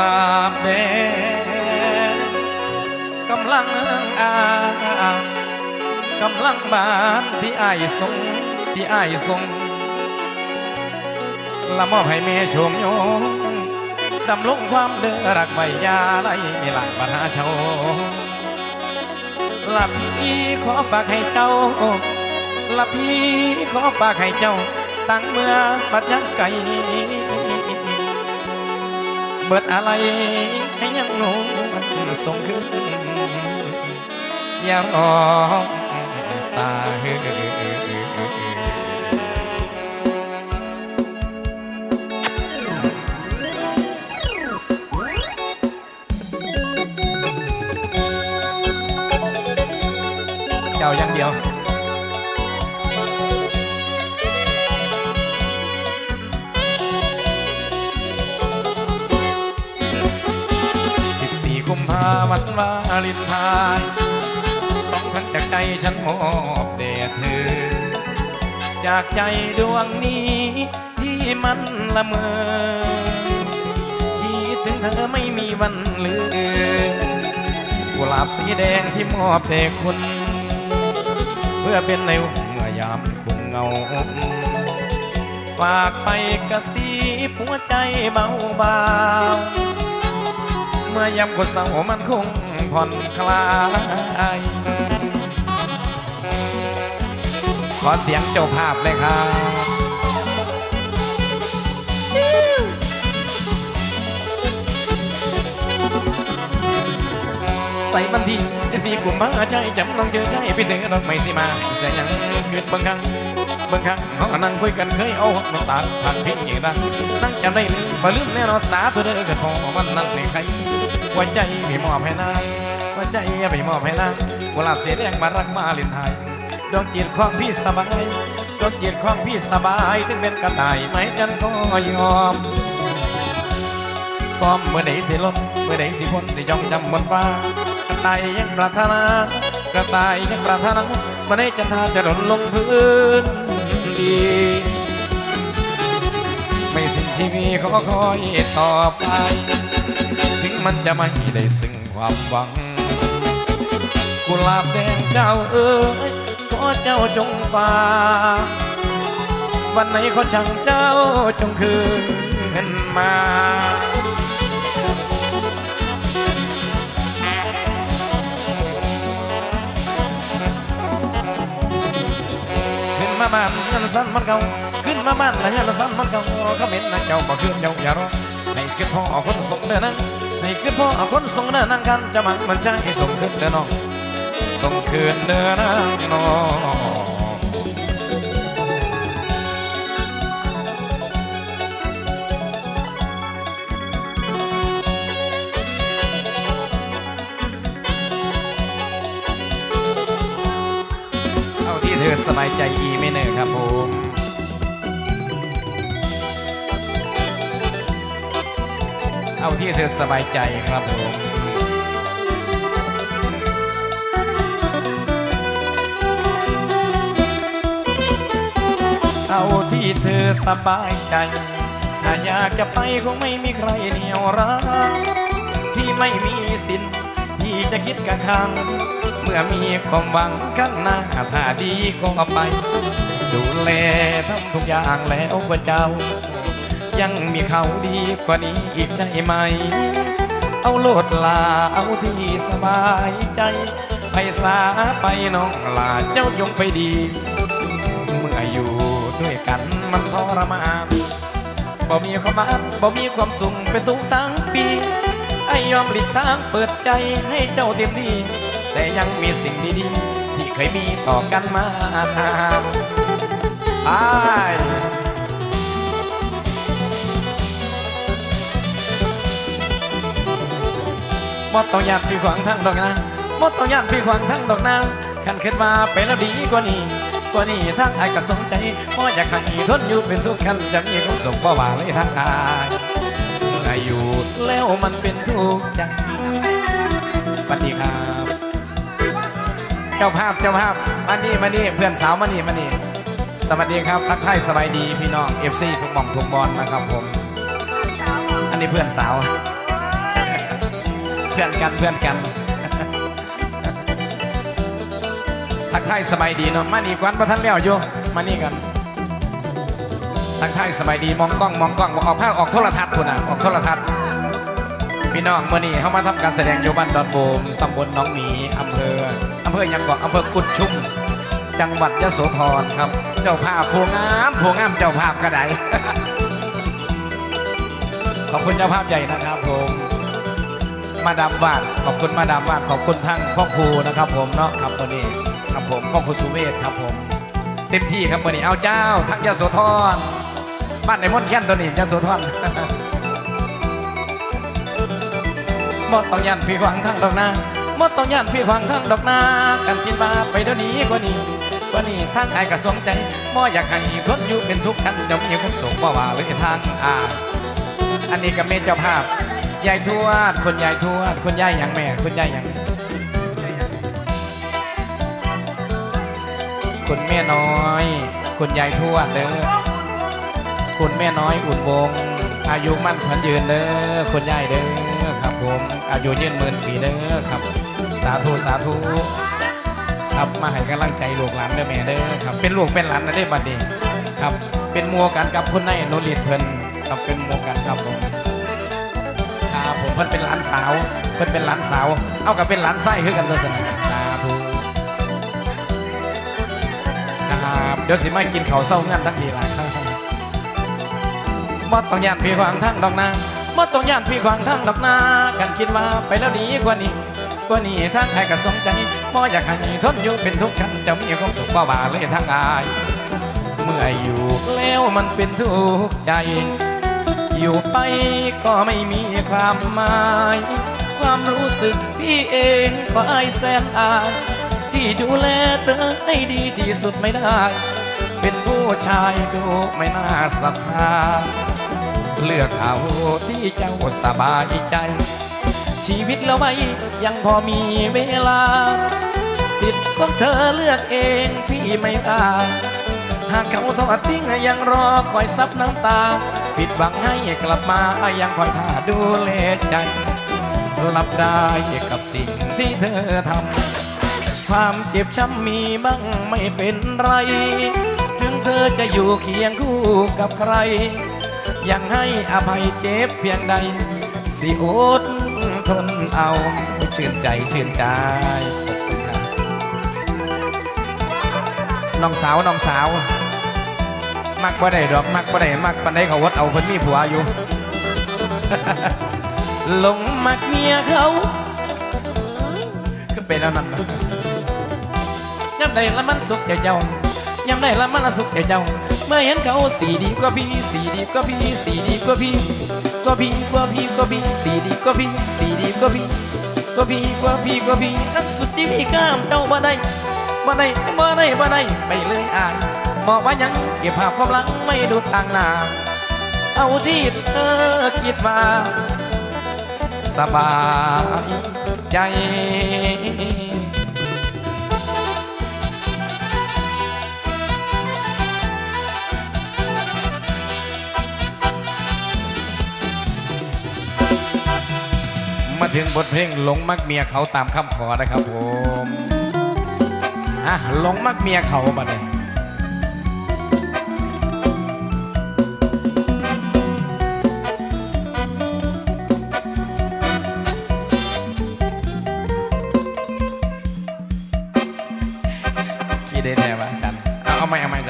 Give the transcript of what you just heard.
ลาบแดงกำลังอากำลังบานที่อายทรงที่อายทรงละมอบให้แม่ชมโยงดำลงความเดือรักใบยาไล่หลังปัญหาชาละพี่ขอฝากให้เจ้าละพี่ขอฝากให้เจ้าตั้งเมื่อปัดยังไก่ เบิดอะไรให้ยังงงมันส่งขึ้นอย่ารอสาเหเจ้าอย่างเดียว วาลินไทน์ต้องทั้งจากใจฉันมอบแด่เธอ จากใจดวงนี้ที่มันละเมอคิดถึงเธอไม่มีวันลืมกุหลาบสีแดงที่มอบแด่คุณ เพื่อเป็นในเมื่อยามคุณเงาฝากไปกระซีบหัวใจเบาๆเมื่อยามกดเศร้ามันคง ผ่อนคลายขอเสียงเจ้าภาพเลยครับใส่บันทีสิบสี่กุมภาใจจำต้องเจอใจพี่เธอดอกไม่สิมาเสียยังหยุดบางครั้งบางครั้งเขานั่งคุยกันเคยเอาน้ำตาผ่านพิงอย่างนั้นนั่งจำได้ลืมบ่ลืมแน่นอนสาตัวเด้อก็ขอมันนั่นในใครหัวใจไม่มอบให้นาง หัวใจไม่มอบให้นางกุหลาบเสียแดงมารักมาล่นไทยดวงจิตของพี่สบายดวงจิตของพี่สบายถึงเป็นกระต่ายไหมจันก็ยอมซ้อมเมื่อใดสิลมเมื่อใดสิพ้นสิยองจำบนฟ้ากระต่ายยังปรารถนากระต่ายยังปรารถนามื่อใดจันทาจะหล่นลงพื้นดีไม่สิ้นชีวิตขอคอยต่อไป ถึงมันจะไม่ได้ซึ่งความหวัง กุหลาบแดงเจ้าเอ๋ยขอเจ้าจงฟ้าวันไหนเขาช่างเจ้าจงคืนมาขึ้นมาบ้านยันสั้นมันเก่าขึ้นมาบ้านนะยันสั้นมันเก่าเขาเหม็นนะเจ้าบ่ขึ้นเจ้าอย่ารอให้ขึ้นพ่อคนส่งเดินนั่งให้ขึ้นพ่อคนส่งเดินนั่งกันจะมักมันจะใจส่งขึ้นเดินน้อง ส่งคืนเดินนั่งนองเอาที่เธอสบายใจอีไม่เนอะครับผมเอาที่เธอสบายใจครับผมาที่เธอสบายใจ ถ้าอยากจะไปคงไม่มีใครเหนียวรั้งพี่ไม่มีสินที่จะคิดกระคัง เมื่อมีความหวังข้างหน้าถ้าดีก็ไป ดูแลทำทุกอย่างแล้วกว่าเจ้า ยังมีเขาดีกว่านี้อีกใช่ไหม เอาโลดลาเอาที่สบายใจ ไปสาไปน้องลาเจ้าจงไปดี กันมันทรมานบ่มีความหมายบ่มีความสุขเป็นทุกทั้งปี ไอ้ยอมหลีกทางเปิดใจให้เจ้าเต็มที่ แต่ยังมีสิ่งดีๆ ที่เคยมีต่อกันมานานไปมดต้องยันพี่ขวางทั้งดอกนามดต้องยันพี่ขวางทั้งดอกนางขันขึ้นมาเป็นแล้วดีกว่านี้ กว่านี้ทั้งไอ้ก็สนใจเพราะอยากให้ทนอยู่เป็นทุกข์ขันจะมีความสุขบ่ว่าเลยทั้งอายอยู่แล้วมันเป็นทุกข์ใจสวัสดีครับ เจ้าภาพเจ้าภาพมานี่มานี่เพื่อนสาวมานี่มานี่สวัสดีครับทักทายสบายดีพี่น้องเอฟซีทุกหม่องทุกบอลนะครับผม อันนี้เพื่อนสาว เพื่อนกันเพื่อนกัน ทักทายสบายดีเนาะมานี่กวนประทันแล้วอยู่มานี่กันทักทายสบายดีมองกล้องมองกล้องออกภาพออกโทรทัศน์คุณอะออกโทรทัศน์พี่น้องเมื่อนี้เขามาทำการแสดงอยู่บ้านดอนโบมตำบลน้องหมีอำเภออำเภอยังเกาะอำเภอกุดชุมจังหวัดยโสธรครับ เจ้าภาพโพงามโพงามเจ้าภาพกระไดขอบคุณเจ้าภาพใหญ่นะครับผมมาดามวาดขอบคุณมาดามวาดขอบคุณทั้งพ่อครูนะครับผมเนาะครับวันนี้ ผมพ่อครูสุเวศครับผม เต็มที่ครับวันนี้เอาเจ้า ทั้งยโสธรบ้านในมดแค้นตัวนี้ยโสธรมดต้องยันพี่ขวางทั้งดอกนามดต้องยันพี่ขวางทั้งดอกนากันกินมาไปเดี๋ยวนี้กว่านี้กว่านี้ทางไอ้กระสงใจบ่อยากให้คนอยู่เป็นทุกข์กันจะมีความสุขบ่ว่าเลยทางอ่าอันนี้กับเมเจ้าภาพยายทวดคนยายทวดคนยายอย่างแม่คนยายอย่าง คนแม่น้อยคนยายทวดเด้อคนแม่น้อยอุ่นวง อายุมั่นขวัญยืนเด้อคนยายเด้อครับผมอายุยืนหมื่นปีเด้อครับ สาธุสาธุครับมาให้กำลังใจลูกหลานเด้อแม่เด้อครับ เป็นลูกเป็นหลานนะเด้บัดนี้ครับ เป็นมัวกันกับคนในโนริดเพิ่นครับเป็นมัวกันครับผมครับผมเพิ่นเป็นหลานสาว เพิ่นเป็นหลานสาว เอากับเป็นหลานไส้คือกันเลยสนะ ดี๋ยวสิมากินข้าวเศร้าเงื่อนทักทีละครับมดต้องย่านพี่ขวางทั้งดอกนามดต้องย่านพี่ขวางทั้งดอกนากันคิดว่าไปแล้วดีกว่านี้กว่านี้ทางใครก็สงใจมออยากให้ทนอยู่เป็นทุกข์กันจะมีความสุขบ่บ่าเลยทางอายเมื่ออยู่แล้วมันเป็นทุกข์ใจ อยู่ไปก็ไม่มีความหมาย ความรู้สึกพี่เองก็อายแสนอายที่ดูแลเธอให้ดีที่สุดไม่ได้ เป็นผู้ชายดูไม่น่าศรัทธา เลือกเอาที่เจ้าสบายใจ ชีวิตเราไม่ยังพอมีเวลา สิทธิ์ของเธอเลือกเองพี่ไม่ได้หากเขาทอดทิ้งยังรอคอยซับน้ำตา ผิดหวังให้กลับมายังคอยท่าดูแลใจรับได้กับสิ่งที่เธอทำ ความเจ็บช้ำมีบ้างไม่เป็นไร เธอจะอยู่เคียงคู่กับใคร ยังให้อภัยเจ็บเพียงใด สิอดทนเอาชื่นใจชื่นใจน้องสาวน้องสาว มักบ่ได้ดอกมักบ่ได้มักปันได้เขาวัดเอาคนมีผัวอยู่หลงมักเมียเขาก็เป็นแล้วนั่นนะยามใดละมันสุขใจเจ้า ยามใดละมันสุขใจเจ้า เมื่อเห็นเขาสีดีกว่าพี่สีดีกว่าพี่สีดีกว่าพี่กว่าพี่กว่าพี่กว่าพี่สีดีกว่าพี่สีดีกว่าพี่กว่าพี่กว่าพี่กว่าพี่นักสุดที่พี่ข้ามเจ้าบ่ได้บ่ได้บ่ได้บ่ได้ไปเลยอ่านบอกว่ายังเก็บภาพความหลังไม่ดูต่างหน้าเอาที่เธอคิดว่าสบายใจ ทเพลงหลงมักเมียเขาตามคำขอนะครับผมอะหลงมักเมียเขาบัดนี้กี่ได้แน่วะอาจารย์เอาเอาไม่เอาไม่อจารย์